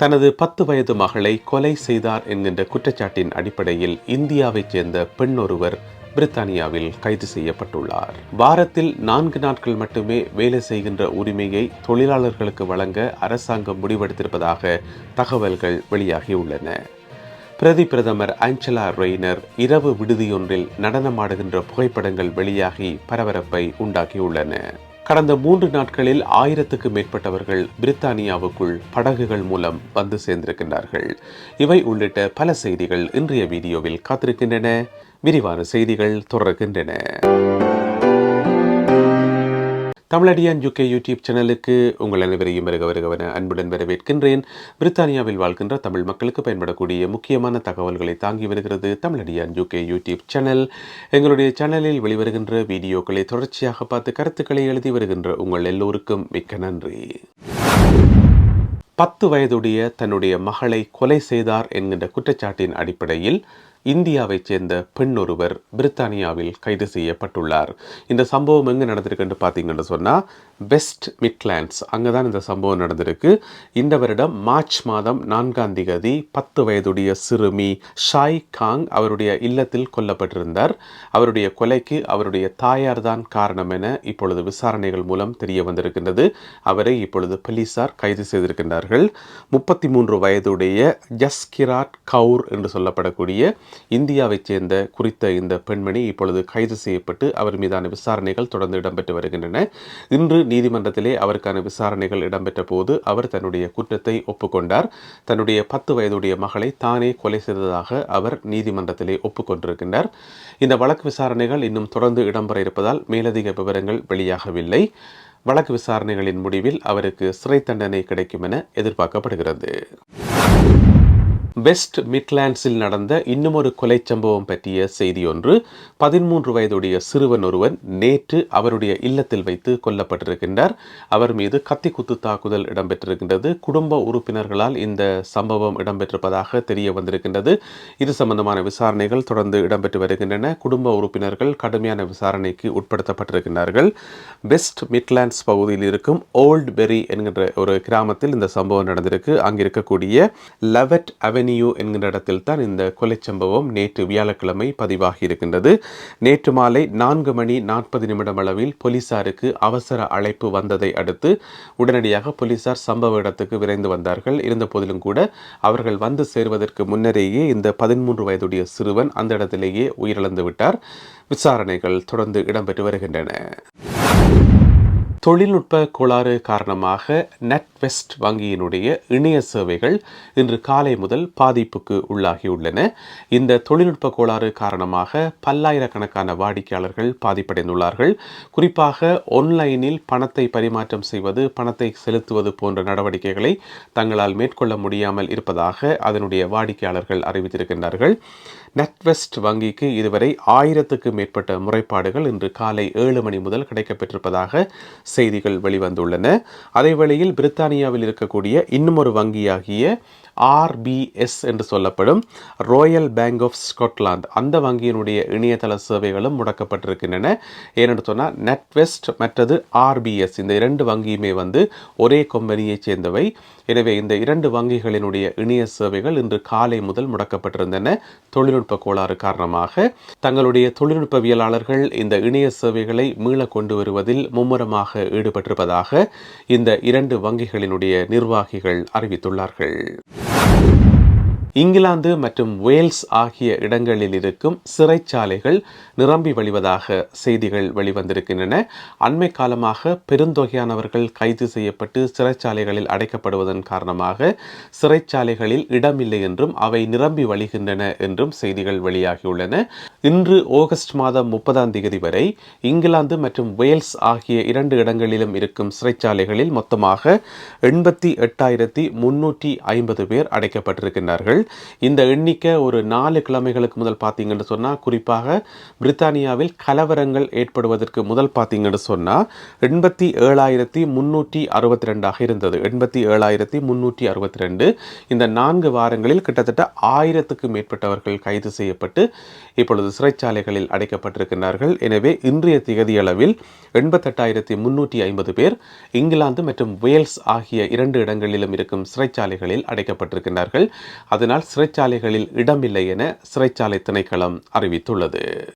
தனது பத்து வயது மகளை கொலை செய்தார் என்கின்ற குற்றச்சாட்டின் அடிப்படையில் இந்தியாவைச் சேர்ந்த பெண் ஒருவர் பிரித்தானியாவில் கைது செய்யப்பட்டுள்ளார். வாரத்தில் நான்கு நாட்கள் மட்டுமே வேலை செய்கின்ற உரிமையை தொழிலாளர்களுக்கு வழங்க அரசாங்கம் முடிவெடுத்திருப்பதாக தகவல்கள் வெளியாகியுள்ளன. பிரதி பிரதமர் ஆஞ்சலா ரெய்னர் இரவு விடுதியொன்றில் நடனமாடுகின்ற புகைப்படங்கள் வெளியாகி பரபரப்பை உண்டாக்கியுள்ளன. கடந்த மூன்று நாட்களில் ஆயிரத்துக்கு மேற்பட்டவர்கள் பிரித்தானியாவுக்குள் படகுகள் மூலம் வந்து சேர்ந்திருக்கின்றார்கள். இவை உள்ளிட்ட பல செய்திகள் இன்றைய வீடியோவில் காத்திருக்கின்றன. விரிவான செய்திகள் தொடர்கின்றன. தமிழடியான் யூகே யூடியூப் சேனலுக்கு உங்கள் அனைவரையும் வருக வருகவன அன்புடன் வரவேற்கின்றேன். பிரித்தானியாவில் வாழ்கின்ற தமிழ் மக்களுக்கு பயன்படக்கூடிய முக்கியமான தகவல்களை தாங்கி வருகிறது தமிழடியான் யூகே யூடியூப் சேனல் எங்களுடைய சேனலில் வெளிவருகின்ற வீடியோக்களை தொடர்ச்சியாக பார்த்து கருத்துக்களை எழுதி வருகின்ற உங்கள் எல்லோருக்கும் மிக்க நன்றி. பத்து வயதுடைய தன்னுடைய மகளை கொலை செய்தார் என்கின்ற குற்றச்சாட்டின் அடிப்படையில் இந்தியாவைச் சேர்ந்த பெண் ஒருவர் பிரித்தானியாவில் கைது செய்யப்பட்டுள்ளார். இந்த சம்பவம் எங்கே நடந்திருக்குன்னு பார்த்தீங்கன்னு சொன்னால் வெஸ்ட் மிட்லேண்ட்ஸ் அங்கே தான் இந்த சம்பவம் நடந்திருக்கு. இந்த வருடம் மார்ச் மாதம் நான்காம் திகதி பத்து வயதுடைய சிறுமி ஷாய் காங் அவருடைய இல்லத்தில் கொல்லப்பட்டிருந்தார். அவருடைய கொலைக்கு அவருடைய தாயார் தான் காரணம் என இப்பொழுது விசாரணைகள் மூலம் தெரிய வந்திருக்கின்றது. அவரை இப்பொழுது போலீசார் கைது செய்திருக்கின்றார்கள். முப்பத்தி மூன்று வயதுடைய ஜஸ்கிராட் கவுர் என்று சொல்லப்படக்கூடிய இந்தியாவைச் சேர்ந்த குறித்த இந்த பெண்மணி இப்பொழுது கைது செய்யப்பட்டு அவர் மீதான விசாரணைகள் தொடர்ந்து இடம்பெற்று வருகின்றன. இன்று நீதிமன்றத்திலே அவருக்கான விசாரணைகள் இடம்பெற்ற போது அவர் தன்னுடைய குற்றத்தை ஒப்புக்கொண்டார். தன்னுடைய பத்து வயதுடைய மகளை தானே கொலை செய்ததாக அவர் நீதிமன்றத்திலே ஒப்புக்கொண்டிருக்கின்றார். இந்த வழக்கு விசாரணைகள் இன்னும் தொடர்ந்து இடம்பெற இருப்பதால் மேலதிக விவரங்கள் வெளியாகவில்லை. வழக்கு விசாரணைகளின் முடிவில் அவருக்கு சிறை தண்டனை கிடைக்கும் என எதிர்பார்க்கப்படுகிறது. வெஸ்ட் மிட்லாண்ட்ஸில் நடந்த இன்னுமொரு கொலை சம்பவம் பற்றிய செய்தி ஒன்று பதிமூன்று வயதுடைய சிறுவன் ஒருவன் நேற்று அவருடைய இல்லத்தில் வைத்து கொல்லப்பட்டிருக்கின்றார். அவர் மீது கத்தி குத்து தாக்குதல் இடம்பெற்றிருக்கின்றது. குடும்ப உறுப்பினர்களால் இந்த சம்பவம் இடம்பெற்றிருப்பதாக தெரிய வந்திருக்கின்றது. இது சம்பந்தமான விசாரணைகள் தொடர்ந்து இடம்பெற்று வருகின்றன. குடும்ப உறுப்பினர்கள் கடுமையான விசாரணைக்கு உட்படுத்தப்பட்டிருக்கின்றார்கள். வெஸ்ட் மிட்லாண்ட்ஸ் பகுதியில் இருக்கும் ஓல்ட் பெரி என்கின்ற ஒரு கிராமத்தில் இந்த சம்பவம் நடந்திருக்கு. அங்கிருக்கக்கூடிய லவெட் அவென்யூ என்கின்ற இடத்தில் தான் இந்த கொலை சம்பவம் நேற்று வியாழக்கிழமை பதிவாகி இருக்கின்றது நேற்று மாலை நான்கு மணி நாற்பது நிமிடம் அளவில் போலீசாருக்கு அவசர அழைப்பு வந்ததை அடுத்து உடனடியாக போலீசார் சம்பவ இடத்துக்கு விரைந்து வந்தார்கள். இருந்த போதிலும் கூட அவர்கள் வந்து சேருவதற்கு முன்னரேயே இந்த பதிமூன்று வயதுடைய சிறுவன் அந்த இடத்திலேயே உயிரிழந்து விட்டார். விசாரணைகள் தொடர்ந்து இடம்பெற்று வருகின்றன. தொழில்நுட்ப கோளாறு காரணமாக நெட்வெஸ்ட் வங்கியினுடைய இணைய சேவைகள் இன்று காலை முதல் பாதிப்புக்கு உள்ளாகியுள்ளன. இந்த தொழில்நுட்ப கோளாறு காரணமாக பல்லாயிரக்கணக்கான வாடிக்கையாளர்கள் பாதிப்படைந்துள்ளார்கள். குறிப்பாக ஒன்லைனில் பணத்தை பரிமாற்றம் செய்வது பணத்தை செலுத்துவது போன்ற நடவடிக்கைகளை தங்களால் மேற்கொள்ள முடியாமல் இருப்பதாக அதனுடைய வாடிக்கையாளர்கள் அறிவித்திருக்கின்றார்கள். நெட்வெஸ்ட் வங்கிக்கு இதுவரை ஆயிரத்துக்கு மேற்பட்ட முறைப்பாடுகள் இன்று காலை ஏழு மணி முதல் கிடைக்கப்பெற்றிருப்பதாக செய்திகள் வெளிவந்துள்ளன. அதே வேளையில் பிரித்தானியாவில் இருக்கக்கூடிய இன்னும் ஒரு வங்கியாகிய ஆர்பிஎஸ் என்று சொல்லப்படும் ராயல் பேங்க் ஆஃப் ஸ்காட்லாந்து அந்த வங்கியினுடைய இணையதள சேவைகளும் முடக்கப்பட்டிருக்கின்றன. ஏனென்று சொன்னால் நெட்வெஸ்ட் மற்றது ஆர்பிஎஸ். இந்த இரண்டு வங்கியுமே வந்து ஒரே கம்பெனியைச் சேர்ந்தவை. எனவே இந்த இரண்டு வங்கிகளினுடைய இணைய சேவைகள் இன்று காலை முதல் முடக்கப்பட்டிருந்தன. தொழில்நுட்ப கோளாறு காரணமாக தங்களுடைய தொழில்நுட்பவியலாளர்கள் இந்த இணைய சேவைகளை மீள கொண்டு வருவதில் மும்முரமாக ஈடுபட்டிருப்பதாக இந்த இரண்டு வங்கிகளினுடைய நிர்வாகிகள் அறிவித்துள்ளார்கள். இங்கிலாந்து மற்றும் வேல்ஸ் ஆகிய இடங்களில் இருக்கும் சிறைச்சாலைகள் நிரம்பி வழிவதாக செய்திகள் வெளிவந்திருக்கின்றன. அண்மை காலமாக பெருந்தொகையானவர்கள் கைது செய்யப்பட்டு சிறைச்சாலைகளில் அடைக்கப்படுவதன் காரணமாக சிறைச்சாலைகளில் இடமில்லை என்றும் அவை நிரம்பி வழிகின்றன என்றும் செய்திகள் வெளியாகியுள்ளன. இன்று ஆகஸ்ட் மாதம் முப்பதாம் தேதி வரை இங்கிலாந்து மற்றும் வேல்ஸ் ஆகிய இரண்டு இடங்களிலும் இருக்கும் சிறைச்சாலைகளில் மொத்தமாக எண்பத்தி எட்டாயிரத்தி முன்னூற்றி ஐம்பது பேர் அடைக்கப்பட்டிருக்கின்றார்கள். இருக்கின்றார்கள் இந்த எண்ணிக்கை ஒரு நாலு கிழமைகளுக்கு முதல் பார்த்தீங்கன்னு சொன்னால் குறிப்பாக பிரித்தானியாவில் கலவரங்கள் ஏற்படுவதற்கு முதல் பார்த்தீங்கன்னு சொன்னால் எண்பத்தி ஏழாயிரத்தி முன்னூற்றி அறுபத்தி ரெண்டாக இருந்தது. எண்பத்தி ஏழாயிரத்தி முன்னூற்றி அறுபத்தி ரெண்டு இந்த நான்கு வாரங்களில் கிட்டத்தட்ட ஆயிரத்துக்கு மேற்பட்டவர்கள் கைது செய்யப்பட்டு இப்பொழுது சிறைச்சாலைகளில் அடைக்கப்பட்டிருக்கிறார்கள் எனவே இன்றைய திகதியளவில் எண்பத்தெட்டாயிரத்தி முன்னூற்றி ஐம்பது பேர் இங்கிலாந்து மற்றும் வேல்ஸ் ஆகிய இரண்டு இடங்களிலும் இருக்கும் சிறைச்சாலைகளில் அடைக்கப்பட்டிருக்கின்றார்கள். அதனால் சிறைச்சாலைகளில் இடமில்லை என சிறைச்சாலை திணைக்களம் அறிவித்துள்ளது.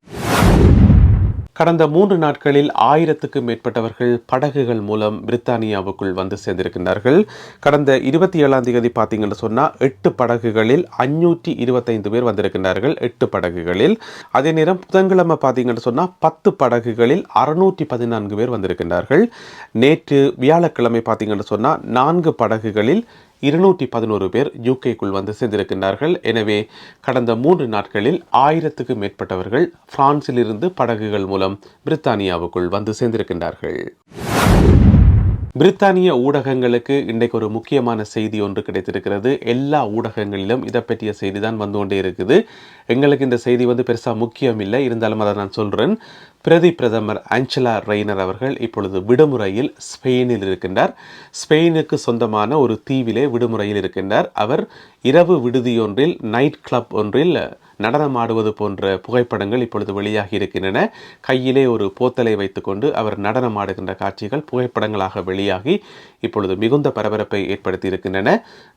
கடந்த மூன்று நாட்களில் ஆயிரத்துக்கு மேற்பட்டவர்கள் படகுகள் மூலம் பிரித்தானியாவுக்குள் வந்து சேர்ந்திருக்கின்றார்கள். கடந்த இருபத்தி ஏழாம் தேதி பார்த்தீங்கன்னு சொன்னால் எட்டு படகுகளில் அஞ்சூற்றி இருபத்தைந்து பேர் வந்திருக்கின்றார்கள் எட்டு படகுகளில். அதே நேரம் புதன்கிழமை பார்த்தீங்கன்னு சொன்னால் பத்து படகுகளில் அறுநூற்றி பதினான்கு பேர் வந்திருக்கின்றார்கள். நேற்று வியாழக்கிழமை பார்த்தீங்கன்னு சொன்னால் நான்கு படகுகளில் இருநூற்றி பதினோரு பேர் யூகேக்குள் வந்து சேர்ந்திருக்கின்றார்கள். எனவே கடந்த மூன்று நாட்களில் ஆயிரத்துக்கு மேற்பட்டவர்கள் பிரான்சிலிருந்து படகுகள் மூலம் பிரித்தானியாவுக்குள் வந்து சேர்ந்திருக்கின்றார்கள். பிரித்தானிய ஊடகங்களுக்கு இன்றைக்கு ஒரு முக்கியமான செய்தி ஒன்று கிடைத்திருக்கிறது. எல்லா ஊடகங்களிலும் இதை பற்றிய செய்தி தான் வந்து கொண்டே இருக்குது. எங்களுக்கு இந்த செய்தி வந்து பெருசாக முக்கியம் இல்லை. இருந்தாலும் அதை நான் சொல்கிறேன் பிரதி பிரதமர் ஆஞ்சலா ரெய்னர் அவர்கள் இப்பொழுது விடுமுறையில் ஸ்பெயினில் இருக்கின்றார். ஸ்பெயினுக்கு சொந்தமான ஒரு தீவிலே விடுமுறையில் இருக்கின்றார். அவர் இரவு விடுதியொன்றில் நைட் கிளப் ஒன்றில் நடனமாடுவது போன்ற புகைப்படங்கள் இப்பொழுது வெளியாகி இருக்கின்றன. கையிலே ஒரு போத்தலை வைத்துக்கொண்டு அவர் நடனமாடுகின்ற காட்சிகள் புகைப்படங்களாக வெளியாகி இப்பொழுது மிகுந்த பரபரப்பை ஏற்படுத்தி இருக்கின்றன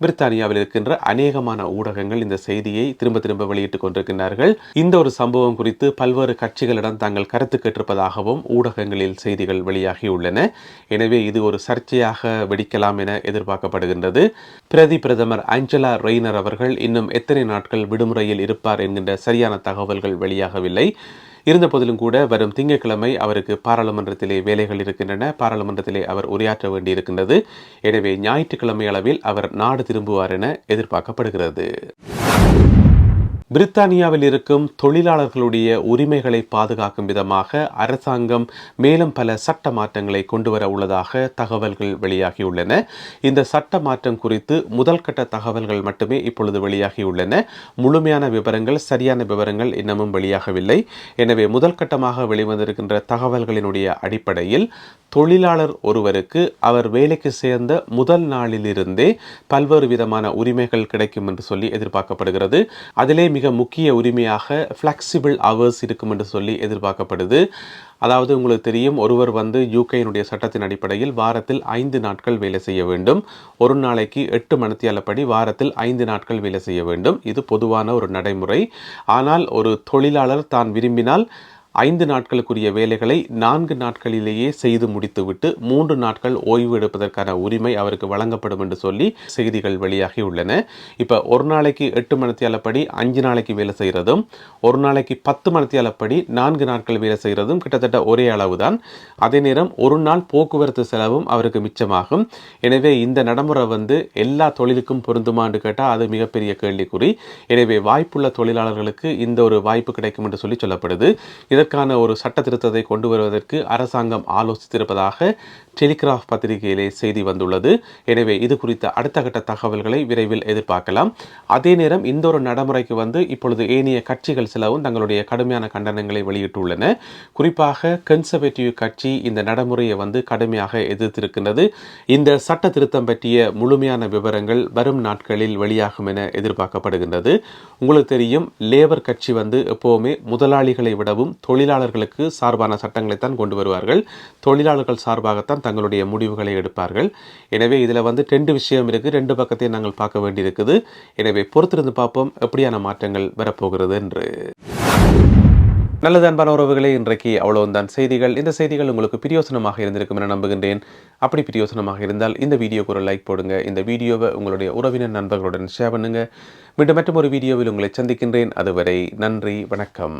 பிரித்தானியாவில் இருக்கின்ற அநேகமான ஊடகங்கள் இந்த செய்தியை திரும்ப திரும்ப வெளியிட்டுக் கொண்டிருக்கின்றார்கள். இந்த ஒரு சம்பவம் குறித்து பல்வேறு கட்சிகளிடம் தாங்கள் கருத்து கேட்டிருப்பதாகவும் ஊடகங்களில் செய்திகள் வெளியாகியுள்ளன. எனவே இது ஒரு சர்ச்சையாக வெடிக்கலாம் என எதிர்பார்க்கப்படுகின்றது. பிரதி பிரதமர் ஆஞ்சலா ரெய்னர் அவர்கள் இன்னும் எத்தனை நாட்கள் விடுமுறையில் இருப்பார் என்கின்ற சரியான தகவல்கள் வெளியாகவில்லை. இருந்த போதிலும் கூட வரும் திங்கட்கிழமை அவருக்கு பாராளுமன்றத்திலே வேலைகள் இருக்கின்றன. பாராளுமன்றத்திலே அவர் உரையாற்ற வேண்டியிருக்கின்றது. எனவே ஞாயிற்றுக்கிழமை அளவில் அவர் நாடு திரும்புவார் என எதிர்பார்க்கப்படுகிறது. பிரித்தானியாவில் இருக்கும் தொழிலாளர்களுடைய உரிமைகளை பாதுகாக்கும் விதமாக அரசாங்கம் மேலும் பல சட்ட மாற்றங்களை கொண்டு வர உள்ளதாக தகவல்கள் வெளியாகியுள்ளன. இந்த சட்ட மாற்றம் குறித்து முதல் கட்ட தகவல்கள் மட்டுமே இப்பொழுது வெளியாகியுள்ளன. முழுமையான விவரங்கள் சரியான விவரங்கள் இன்னமும் வெளியாகவில்லை. எனவே முதல் கட்டமாக வெளிவந்திருக்கின்ற தகவல்களினுடைய அடிப்படையில் தொழிலாளர் ஒருவருக்கு அவர் வேலைக்கு சேர்ந்த முதல் நாளிலிருந்தே பல்வேறு விதமான உரிமைகள் கிடைக்கும் என்று சொல்லி எதிர்பார்க்கப்படுகிறது. அதிலே மிக முக்கிய உரிமையாக ஃப்ளெக்சிபிள் ஹவர்ஸ் இருக்கும் என்று சொல்லி எதிர்பார்க்கப்படுது. அதாவது உங்களுக்கு தெரியும் ஒருவர் வந்து யூகேயினுடைய சட்டத்தின் அடிப்படையில் வாரத்தில் ஐந்து நாட்கள் வேலை செய்ய வேண்டும். ஒரு நாளைக்கு எட்டு மணித்தியாலப்படி வாரத்தில் ஐந்து நாட்கள் வேலை செய்ய வேண்டும். இது பொதுவான ஒரு நடைமுறை. ஆனால் ஒரு தொழிலாளர் தான் விரும்பினால் ஐந்து நாட்களுக்குரிய வேலைகளை நான்கு நாட்களிலேயே செய்து முடித்துவிட்டு மூன்று நாட்கள் ஓய்வு எடுப்பதற்கான உரிமை அவருக்கு வழங்கப்படும் என்று சொல்லி செய்திகள் வெளியாகி உள்ளன. இப்போ ஒரு நாளைக்கு எட்டு மணித்தியாலப்படி அஞ்சு நாளைக்கு வேலை செய்கிறதும் ஒரு நாளைக்கு பத்து மணித்தியாலப்படி நான்கு நாட்கள் வேலை செய்கிறதும் கிட்டத்தட்ட ஒரே அளவு தான் அதே நேரம் ஒரு நாள் போக்குவரத்து செலவும் அவருக்கு மிச்சமாகும். எனவே இந்த நடைமுறை வந்து எல்லா தொழிலுக்கும் பொருந்துமான்னு கேட்டால் அது மிகப்பெரிய கேள்விக்குறி. எனவே வாய்ப்புள்ள தொழிலாளர்களுக்கு இந்த ஒரு வாய்ப்பு கிடைக்கும் என்று சொல்லி சொல்லப்படுது. இதற்கு இதற்கான ஒரு சட்ட திருத்தத்தை கொண்டு வருவதற்கு அரசாங்கம் ஆலோசித்திருப்பதாக டெலிகிராஃப் பத்திரிகையிலே செய்தி வந்துள்ளது. எனவே இது குறித்த அடுத்த கட்ட தகவல்களை விரைவில் எதிர்பார்க்கலாம். அதே நேரம் இந்த ஒரு நடைமுறைக்கு வந்து இப்பொழுது ஏனைய கட்சிகள் சிலவும் தங்களுடைய கடுமையான கண்டனங்களை வெளியிட்டுள்ளன. குறிப்பாக கன்சர்வேட்டிவ் கட்சி இந்த நடைமுறையை வந்து கடுமையாக எதிர்த்திருக்கின்றது. இந்த சட்ட திருத்தம் பற்றிய முழுமையான விவரங்கள் வரும் நாட்களில் வெளியாகும் என எதிர்பார்க்கப்படுகின்றது. உங்களுக்கு தெரியும் லேபர் கட்சி வந்து எப்போவுமே முதலாளிகளை விடவும் தொழிலாளர்களுக்கு சார்பான சட்டங்களை தான் கொண்டு வருவார்கள். தொழிலாளர்கள் சார்பாகத்தான் தங்களுடைய முடிவுகளை எடுப்பார்கள். எனவே இதில் வந்து ரெண்டு விஷயம் இருக்குது ரெண்டு பக்கத்தையும் நாங்கள் பார்க்க வேண்டியிருக்குது. எனவே பொறுத்திருந்து பார்ப்போம் எப்படியான மாற்றங்கள் வரப்போகிறது என்று. நல்லது அன்பான உறவுகளே இன்றைக்கு அவ்வளவுதான். செய்திகள் இந்த செய்திகள் உங்களுக்கு பிரியோசனமாக இருந்திருக்கும் என நம்புகின்றேன். அப்படி பிரியோசனமாக இருந்தால் இந்த வீடியோக்கு ஒரு லைக் போடுங்க. இந்த வீடியோவை உங்களுடைய உறவினர் நண்பர்களுடன் ஷேர் பண்ணுங்க. மீண்டும் மற்றும் ஒரு வீடியோவில் உங்களை சந்திக்கின்றேன். அதுவரை நன்றி வணக்கம்.